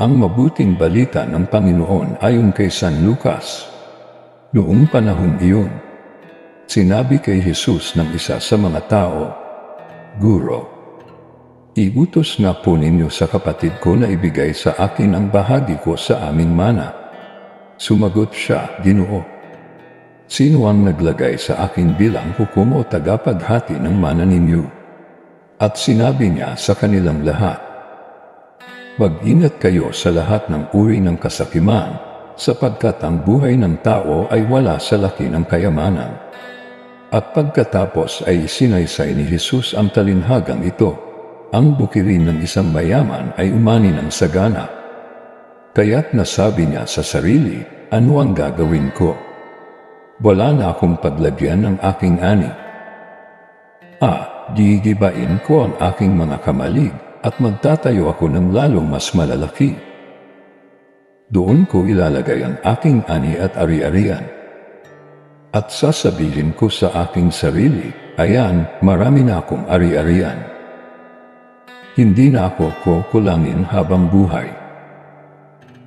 Ang mabuting balita ng Panginoon ayon kay San Lucas. Noong panahong iyon, sinabi kay Jesus ng isa sa mga tao, Guro, iutos nga po ninyo sa kapatid ko na ibigay sa akin ang bahagi ko sa aming mana. Sumagot siya, Ginoo, sino ang naglagay sa akin bilang hukom o tagapaghati ng mana ninyo? At sinabi niya sa kanilang lahat, Mag-ingat kayo sa lahat ng uri ng kasakiman, sapagkat ang buhay ng tao ay wala sa laki ng kayamanan. At pagkatapos ay sinaysay ni Jesus ang talinhagang ito. Ang bukirin ng isang mayaman ay umani ng sagana. Kaya't nasabi niya sa sarili, ano ang gagawin ko? Wala na akong paglagyan ng aking ani. Ah, gigibain ko ang aking mga kamalig at magtatayo ako ng lalong mas malalaki. Doon ko ilalagay ang aking ani at ari-arian. At sasabihin ko sa aking sarili, ayan, marami na akong ari-arian. Hindi na ako kukulangin habang buhay.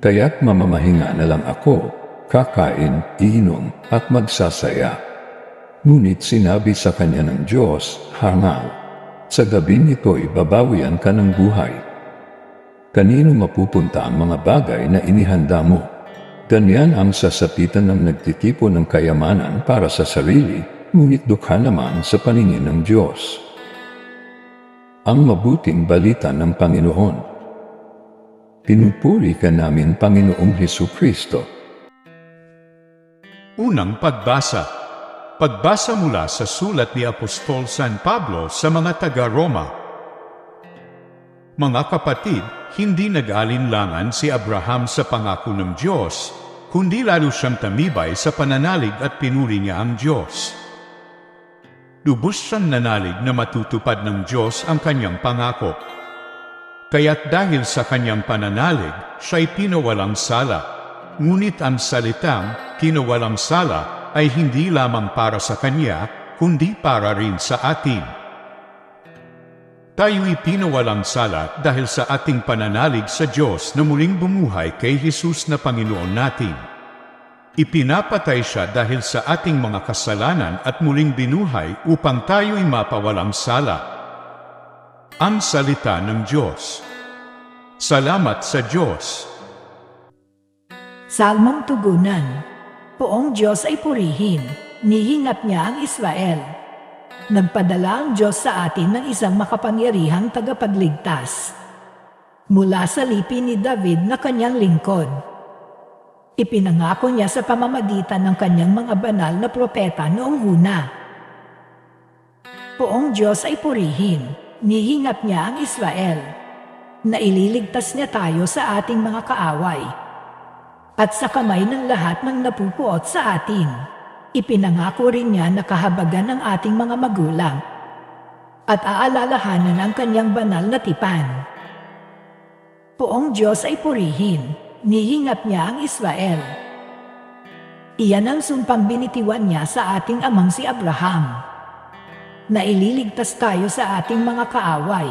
Kaya't mamamahinga na lang ako, kakain, iinom, at magsasaya. Ngunit sinabi sa kanya ng Diyos, hangal, sa gabi nito'y babawian ka ng buhay. Kanino mapupunta ang mga bagay na inihanda mo? Ganyan ang sasapitan ng nagtitipon ng kayamanan para sa sarili, ngunit dukha naman sa paningin ng Diyos. Ang mabuting balita ng Panginoon. Pinupuri ka namin, Panginoong Heso Kristo. Unang pagbasa. Pagbasa mula sa sulat ni Apostol San Pablo sa mga taga-Roma. Mga kapatid, hindi nag-alinlangan si Abraham sa pangako ng Diyos, kundi lalo siyang tamibay sa pananalig at pinuri niya ang Diyos. Lubos siyang nanalig na matutupad ng Diyos ang kanyang pangako. Kaya't dahil sa kanyang pananalig, siya'y pinawalang sala. Ngunit ang salitang kinawalang sala ay hindi lamang para sa kanya, kundi para rin sa atin. Tayo'y pinawalang sala dahil sa ating pananalig sa Diyos na muling bumuhay kay Jesus na Panginoon natin. Ipinapatay siya dahil sa ating mga kasalanan at muling binuhay upang tayo'y mapawalang sala. Ang salita ng Diyos. Salamat sa Diyos. Salmong tugunan. Poong Diyos ay purihin. Nihingap niya ang Israel. Nagpadala ang Diyos sa atin ng isang makapangyarihang tagapagligtas. Mula sa lipi ni David na kanyang lingkod. Ipinangako niya sa pamamagitan ng kanyang mga banal na propeta noong una. Poong Diyos ay purihin. Nihingap niya ang Israel. Naililigtas niya tayo sa ating mga kaaway at sa kamay ng lahat ng napupuot sa atin. Ipinangako rin niya na kahabagan ng ating mga magulang at aalalahanan ang kanyang banal na tipan. Poong Diyos ay purihin, nihingap niya ang Israel. Iyan ang sumpang binitiwan niya sa ating amang si Abraham. Na ililigtas tayo sa ating mga kaaway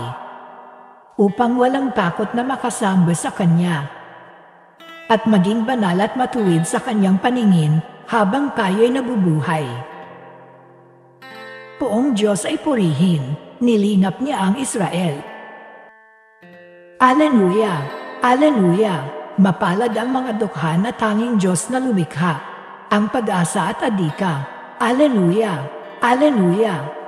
upang walang takot na makasambo sa Kanya at maging banal at matuwid sa kanyang paningin habang tayo'y nabubuhay. Poong Diyos ay purihin, nilingap niya ang Israel. Aleluya! Aleluya! Mapalad ang mga dukha na tanging Diyos na lumikha, ang pag-asa at adika. Aleluya! Aleluya!